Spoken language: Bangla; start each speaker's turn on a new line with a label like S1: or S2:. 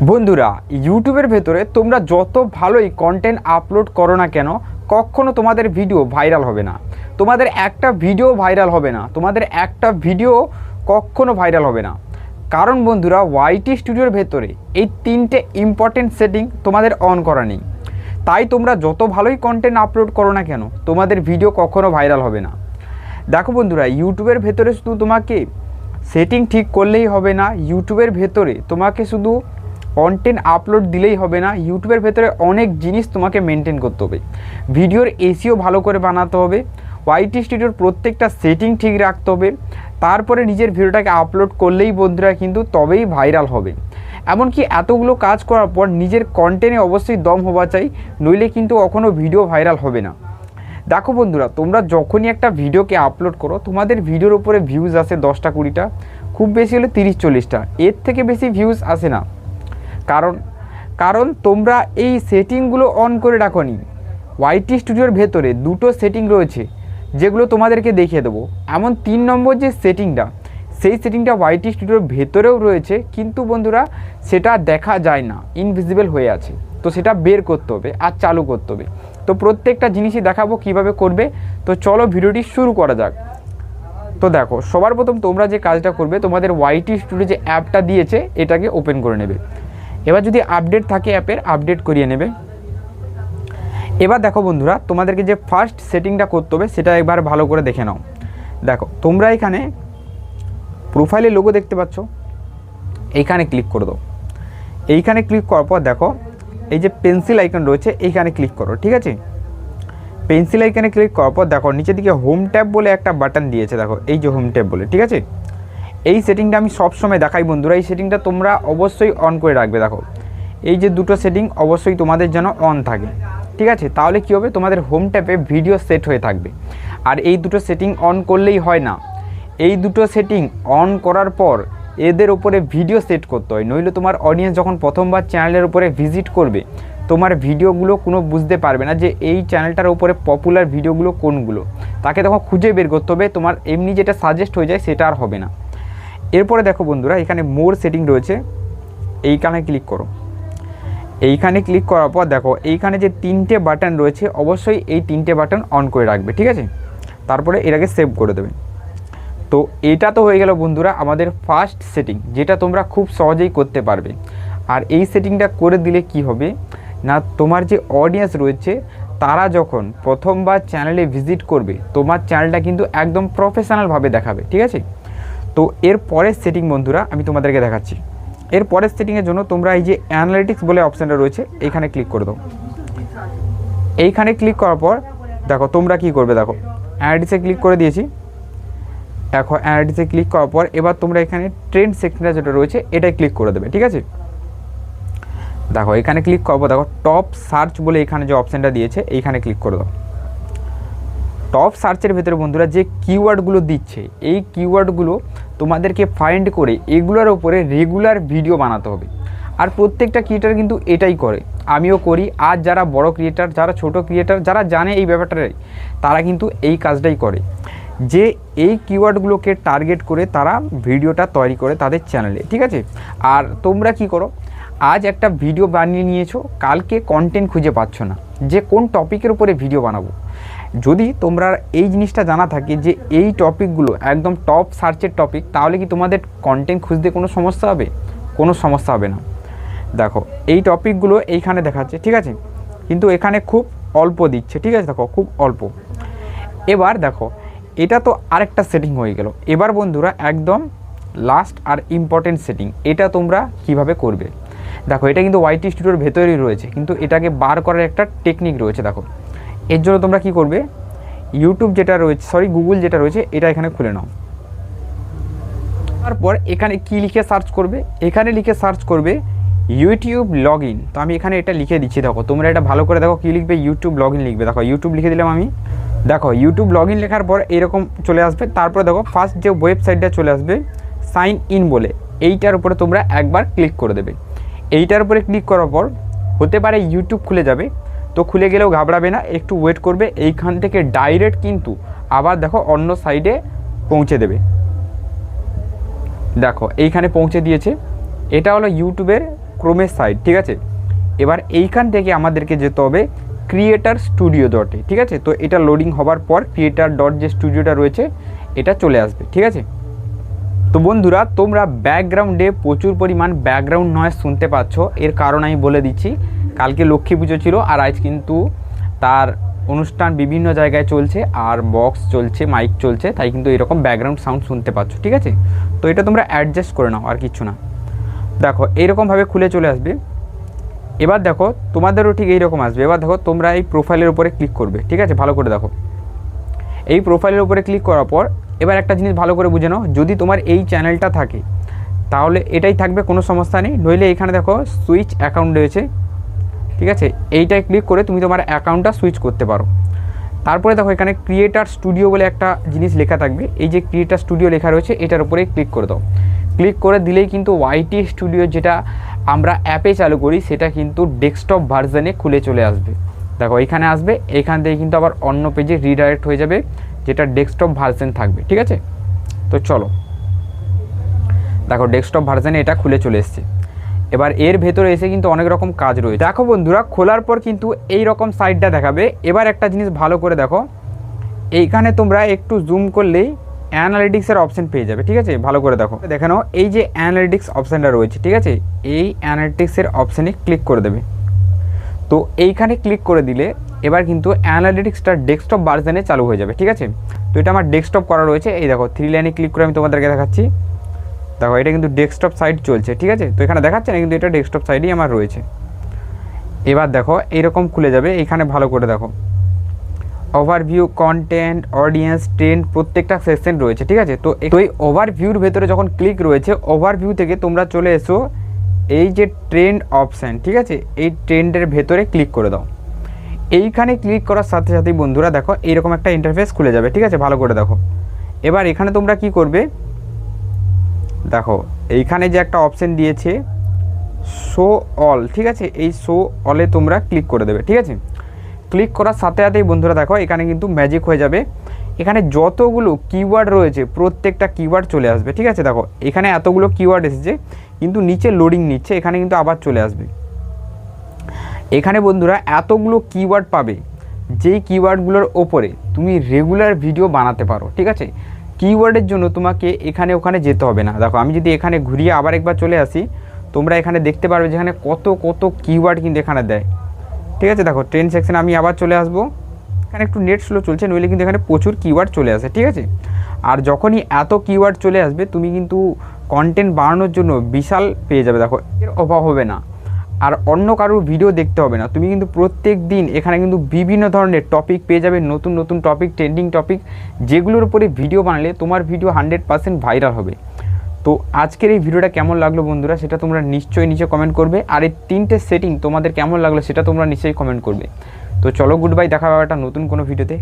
S1: বন্ধুরা ইউটিউবের ভেতরে তোমরা যত ভালোই কন্টেন্ট আপলোড করো না কেন, কখনো তোমাদের ভিডিও ভাইরাল হবে না। তোমাদের একটা ভিডিও ভাইরাল হবে না। তোমাদের একটা ভিডিও কখনো ভাইরাল হবে না। কারণ বন্ধুরা ওয়াইটি স্টুডিওর ভেতরে এই তিনটে ইম্পর্টেন্ট সেটিং তোমাদের অন করা নেই। তাই তোমরা যত ভালোই কন্টেন্ট আপলোড করো না কেন, তোমাদের ভিডিও কখনো ভাইরাল হবে না। দেখো বন্ধুরা ইউটিউবের ভেতরে শুধু তোমাকে সেটিং ঠিক করলেই হবে না। ইউটিউবের ভেতরে তোমাকে শুধু কন্টেন্ট আপলোড দিলেই হবে না। ইউটিউবের ভেতরে অনেক জিনিস তোমাকে মেনটেন করতে হবে। ভিডিওর এসিও ভালো করে বানাতে হবে। ওয়াইটি স্টুডিওর প্রত্যেকটা সেটিং ঠিক রাখতে হবে। তারপরে নিজের ভিডিওটাকে আপলোড করলেই বন্ধুরা কিন্তু তবেই ভাইরাল হবে। এমনকি এতগুলো কাজ করার পর নিজের কন্টেন্টে অবশ্যই দম হওয়া চাই, নইলে কিন্তু কখনও ভিডিও ভাইরাল হবে না। দেখো বন্ধুরা, তোমরা যখনই একটা ভিডিওকে আপলোড করো, তোমাদের ভিডিওর উপরে ভিউজ আসে দশটা কুড়িটা, খুব বেশি হলে তিরিশ চল্লিশটা। এর থেকে বেশি ভিউজ আসে না। কারণ কারণ তোমরা এই সেটিংগুলো অন করে রাখোনি ওয়াইটি স্টুডিওর ভেতরে দুটো সেটিং রয়েছে, যেগুলো তোমাদেরকে দেখিয়ে দেবো। এমন তিন নম্বর যে সেটিংটা সেই সেটিংটা ওয়াইটি স্টুডিওর ভেতরেও রয়েছে, কিন্তু বন্ধুরা, সেটা দেখা যায় না ইনভিজিবল হয়ে আছে। তো সেটা বের করতে হবে আর চালু করতে হবে। তো প্রত্যেকটা জিনিসই দেখাবো কীভাবে করবে। তো চলো ভিডিওটি শুরু করা যাক। তো দেখো, সবার প্রথম তোমরা যে কাজটা করবে, তোমাদের ওয়াইটি স্টুডিও যে অ্যাপটা দিয়েছে, এটাকে ওপেন করে নেবে। এবার যদি আপডেট থাকে অ্যাপের আপডেট করিয়ে নেবে। এবার দেখো বন্ধুরা, তোমাদেরকে যে ফার্স্ট সেটিংটা করতে হবে, সেটা একবার ভালো করে দেখে নাও। দেখো, তোমরা এখানে প্রোফাইলে লোগো দেখতে পাচ্ছ। এইখানে ক্লিক করে দাও। এইখানে ক্লিক করার পর দেখো, এই যে পেন্সিল আইকন রয়েছে, এইখানে ক্লিক করো, ঠিক আছে? পেন্সিল আইকনে ক্লিক করার পর দেখো, নিচের দিকে হোম ট্যাব বলে একটা বাটন দিয়েছে, দেখো, এই যে হোম ট্যাব বলে, ঠিক আছে? এই সেটিংটা আমি সবসময় দেখাই বন্ধুরা। এই সেটিংটা তোমরা অবশ্যই অন করে রাখবে, দেখো। এই যে দুটো সেটিং অবশ্যই তোমাদের যেন অন থাকে। ঠিক আছে? তাহলে কী হবে? তোমাদের হোম ট্যাপে ভিডিও সেট হয়ে থাকবে। আর এই দুটো সেটিং অন করলেই হয় না। এই দুটো সেটিং অন করার পর এদের উপরে ভিডিও সেট করতে হয়। নইলে তোমার অডিয়েন্স যখন প্রথমবার চ্যানেলের উপরে ভিজিট করবে, তোমার ভিডিওগুলো কোনো বুঝতে পারবে না যে এই চ্যানেলটার উপরে পপুলার ভিডিওগুলো কোনগুলো। তাকে তখন খুঁজে বের করতে হবে। তোমার এমনি যেটা সাজেস্ট হয়ে যায়, সেটা আর হবে না। এরপরে দেখো বন্ধুরা, এখানে মোর সেটিং রয়েছে। এইখানে ক্লিক করো। এইখানে ক্লিক করার পর দেখো, এইখানে যে তিনটে বাটন রয়েছে, অবশ্যই এই তিনটে বাটন অন করে রাখবে, ঠিক আছে? তারপরে এটাকে সেভ করে দেবে। তো এটা তো হয়ে গেল বন্ধুরা, আমাদের ফার্স্ট সেটিং যেটা তোমরা খুব সহজেই করতে পারবে। আর এই সেটিংটা করে দিলে কি হবে? না, তোমার যে অডিয়েন্স রয়েছে, তারা যখন প্রথমবার চ্যানেলে ভিজিট করবে, তোমার চ্যানেলটা কিন্তু একদম প্রফেশনালভাবে দেখাবে, ঠিক আছে? তো এর পরের সেটিং বন্ধুরা আমি তোমাদেরকে দেখাচ্ছি। এর পরের সেটিংয়ের জন্য তোমরা এই যে অ্যানালিটিক্স বলে অপশানটা রয়েছে এইখানে ক্লিক করে দাও। এইখানে ক্লিক করার পর, দেখো তোমরা কি করবে দেখো অ্যানালিটিক্সে ক্লিক করে দিয়েছি। দেখো অ্যানালিটিক্সে ক্লিক করার পর, এবার তোমরা এখানে ট্রেন্ড সেকশনটা যেটা রয়েছে এটাই ক্লিক করে দেবে, ঠিক আছে? দেখো এখানে ক্লিক করব দেখো টপ সার্চ বলে এখানে যে অপশানটা দিয়েছে, এইখানে ক্লিক করে দাও। টপ সার্চের ভেতরে বন্ধুরা যে কিওয়ার্ডগুলো দিচ্ছে, এই কিওয়ার্ডগুলো তোমাদেরকে ফাইন্ড করে এগুলোর ওপরে রেগুলার ভিডিও বানাতে হবে। আর প্রত্যেকটা ক্রিয়েটার কিন্তু এটাই করে। আমিও করি, আর যারা বড় ক্রিয়েটার যারা ছোট ক্রিয়েটার যারা জানে এই ব্যাপারটাই, তারা কিন্তু এই কাজটাই করে। যে এই কিওয়ার্ডগুলোকে টার্গেট করে তারা ভিডিওটা তৈরি করে তাদের চ্যানেলে ঠিক আছে? আর তোমরা কি করো, আজ একটা ভিডিও বানিয়ে নিয়েছো, কালকে কন্টেন্ট খুঁজে পাচ্ছ না। যে কোন টপিকের উপরে ভিডিও বানাবো যদি তোমরা এই জিনিসটা জানা থাকে যে এই টপিকগুলো একদম টপ সার্চের টপিক তাহলে কি তোমাদের কন্টেন্ট খুঁজতে কোনো সমস্যা হবে? কোনো সমস্যা হবে না। দেখো, এই টপিকগুলো এইখানে দেখাচ্ছে, ঠিক আছে? কিন্তু এখানে খুব অল্প দিচ্ছে, ঠিক আছে? দেখো, খুব অল্প। এবার দেখো, এটা তো আরেকটা সেটিং হয়ে গেল। এবার বন্ধুরা, একদম লাস্ট আর ইম্পর্টেন্ট সেটিং এটা তোমরা কীভাবে করবে? দেখো, এটা কিন্তু ওয়াইটি স্টুডিওর ভেতরেই রয়েছে, কিন্তু এটাকে বার করার একটা টেকনিক রয়েছে, দেখো। এর জন্য তোমরা কি করবে? ইউটিউব যেটা রয়েছে সরি গুগল যেটা রয়েছে, এটা এখানে খুলে নাও। তারপর এখানে কি লিখে সার্চ করবে? এখানে লিখে সার্চ করবে ইউটিউব লগ ইন তো আমি এখানে এটা লিখে দিচ্ছি, দেখো, তোমরা এটা ভালো করে দেখো কী লিখবে ইউটিউব লগ ইন লিখবে। দেখো ইউটিউব লিখে দিলাম আমি। দেখো ইউটিউব লগ ইন লেখার পর এরকম চলে আসবে। তারপরে দেখো ফার্স্ট যে ওয়েবসাইটটা চলে আসবে সাইন ইন বলে, এইটার উপরে তোমরা একবার ক্লিক করে দেবে। এইটার উপরে ক্লিক করার পর, হতে পারে ইউটিউব খুলে যাবে তো খুলে গেলেও ঘাবড়াবে না, একটু ওয়েট করবে, এইখান থেকে ডাইরেক্ট কিন্তু আবার দেখো অন্য সাইডে পৌঁছে দেবে। দেখো, এইখানে পৌঁছে দিয়েছে। এটা হলো ইউটিউবের ক্রোমের সাইট ঠিক আছে? এবার এইখান থেকে আমাদেরকে যেতে হবে ক্রিয়েটার স্টুডিও ডটে ঠিক আছে? তো এটা লোডিং হবার পর ক্রিয়েটার ডট যে স্টুডিওটা রয়েছে, এটা চলে আসবে, ঠিক আছে? তো বন্ধুরা, তোমরা ব্যাকগ্রাউন্ডে প্রচুর পরিমাণ ব্যাকগ্রাউন্ড নয়েজ শুনতে পাচ্ছ। এর কারণ আমি বলে দিচ্ছি। কালকে লক্ষ্মী পুজো ছিল আর আজ কিন্তু তার অনুষ্ঠান বিভিন্ন জায়গায় চলছে আর বক্স চলছে মাইক চলছে, তাই কিন্তু এরকম ব্যাকগ্রাউন্ড সাউন্ড শুনতে পাচ্ছ, ঠিক আছে? তো এটা তোমরা অ্যাডজাস্ট করে নাও, আর কিচ্ছু না। দেখো এইরকমভাবে খুলে চলে আসবে। এবার দেখো, তোমাদেরও ঠিক এইরকম আসবে। এবার দেখো, তোমরা এই প্রোফাইলের উপরে ক্লিক করবে, ঠিক আছে? ভালো করে দেখো। এই প্রোফাইলের উপরে ক্লিক করার পর, এবার একটা জিনিস ভালো করে বুঝে নাও, যদি তোমার এই চ্যানেলটা থাকে, তাহলে এটাই থাকবে, কোনো সমস্যা নেই। নইলে এখানে দেখো সুইচ অ্যাকাউন্ট রয়েছে। ঠিক আছে? এইটায় ক্লিক করে তুমি তোমার অ্যাকাউন্টটা সুইচ করতে পারো। তারপরে দেখো এখানে ক্রিয়েটার স্টুডিও বলে একটা জিনিস লেখা থাকবে। এই যে ক্রিয়েটার স্টুডিও লেখা রয়েছে, এটার উপরে ক্লিক করে দাও। ক্লিক করে দিলেই কিন্তু ওয়াইটি স্টুডিও যেটা আমরা অ্যাপে চালু করি, সেটা কিন্তু ডেস্কটপ ভার্সনে খুলে চলে আসবে। দেখো, এখানে আসবে, এখান থেকে কিন্তু আবার অন্য পেজে রিডাইরেক্ট হয়ে যাবে, যেটা ডেস্কটপ ভার্সন থাকবে, ঠিক আছে? তো চলো। দেখো ডেস্কটপ ভার্সনে এটা খুলে চলে এসছে। এবার এর ভেতরে এসে কিন্তু অনেক রকম কাজ রয়েছে। দেখো বন্ধুরা, খোলার পর কিন্তু এই রকম সাইডটা দেখাবে। এবার একটা জিনিস ভালো করে দেখো। এইখানে তোমরা একটু জুম করলেই অ্যানালিটিক্সের অপশন পেয়ে যাবে, ঠিক আছে? ভালো করে দেখো। দেখে নাও, এই যে অ্যানালিটিক্স অপশানটা রয়েছে, ঠিক আছে? এই অ্যানালিটিক্সের অপশানে ক্লিক করে দেবে। তো এইখানে ক্লিক করে দিলে এবার কিন্তু অ্যানালিটিক্সটা ডেস্কটপ ভার্সনে চালু হয়ে যাবে, ঠিক আছে? তো এটা আমার ডেস্কটপ করা রয়েছে। এই দেখো থ্রি লাইনে ক্লিক করে আমি তোমাদেরকে দেখাচ্ছি। দেখো, এটা কিন্তু ডেস্কটপ সাইট চলছে, ঠিক আছে? তো এখানে দেখাচ্ছে না, কিন্তু এটা ডেস্কটপ সাইডেই আমার রয়েছে। এবার দেখো এইরকম খুলে যাবে, এখানে ভালো করে দেখো। ওভারভিউ কন্টেন্ট অডিয়েন্স ট্রেন্ড প্রত্যেকটা সেকশন রয়েছে, ঠিক আছে? তো এই ওভারভিউর ভেতরে যখন ক্লিক রয়েছে ওভারভিউ থেকে তোমরা চলে এসো, এই যে ট্রেন্ড অপশান ঠিক আছে? এই ট্রেন্ডের ভেতরে ক্লিক করে দাও। এইখানে ক্লিক করার সাথে সাথেই বন্ধুরা দেখো এইরকম একটা ইন্টারফেস খুলে যাবে, ঠিক আছে? ভালো করে দেখো। এবার এখানে তোমরা কি করবে? দেখো, এইখানে যে একটা অপশন দিয়েছে শো অল ঠিক আছে? এই শো অলে তোমরা ক্লিক করে দেবে, ঠিক আছে? ক্লিক করার সাথে সাথেই বন্ধুরা দেখো, এখানে কিন্তু ম্যাজিক হয়ে যাবে। এখানে যতগুলো কিওয়ার্ড রয়েছে, প্রত্যেকটা কিওয়ার্ড চলে আসবে, ঠিক আছে? দেখো, এখানে এতগুলো কিওয়ার্ড এসেছে, কিন্তু নিচে লোডিং নিচ্ছে, এখানে কিন্তু আবার চলে আসবে। এখানে বন্ধুরা এতগুলো কিওয়ার্ড পাবে, যেই কিওয়ার্ডগুলোর ওপরে তুমি রেগুলার ভিডিও বানাতে পারো, ঠিক আছে? কিওয়ার্ডের জন্য তোমাকে এখানে ওখানে যেতে হবে না। দেখো, আমি যদি এখানে ঘুরিয়ে আবার একবার চলে আসি, তোমরা এখানে দেখতে পারবে যেখানে কত কত কিওয়ার্ড কিন্তু এখানে দেয়। ঠিক আছে? দেখো ট্রেন সেকশনে আমি আবার চলে আসব। এখানে একটু নেট স্লো চলছে, নইলে কিন্তু এখানে প্রচুর কিওয়ার্ড চলে আসে, ঠিক আছে? আর যখনই এত কিওয়ার্ড চলে আসবে, তুমি কিন্তু কন্টেন্ট বানানোর জন্য বিশাল পেয়ে যাবে। দেখো, এর অভাব হবে না। আর অন্য কারোর ভিডিও দেখতে হবে না। তুমি কিন্তু প্রত্যেক দিন এখানে কিন্তু বিভিন্ন ধরনের টপিক পেয়ে যাবে, নতুন নতুন টপিক ট্রেন্ডিং টপিক যেগুলোর উপরে ভিডিও বানালে তোমার ভিডিও হান্ড্রেড পার্সেন্ট ভাইরাল হবে। তো আজকের এই ভিডিওটা কেমন লাগল বন্ধুরা, সেটা তোমরা নিশ্চয়ই নিচে কমেন্ট করবে, আর এই তিনটে সেটিং তোমাদের কেমন লাগল সেটা তোমরা নিশ্চয়ই কমেন্ট করবে। তো চলো গুড বাই দেখা হবে একটা নতুন কোনো ভিডিওতে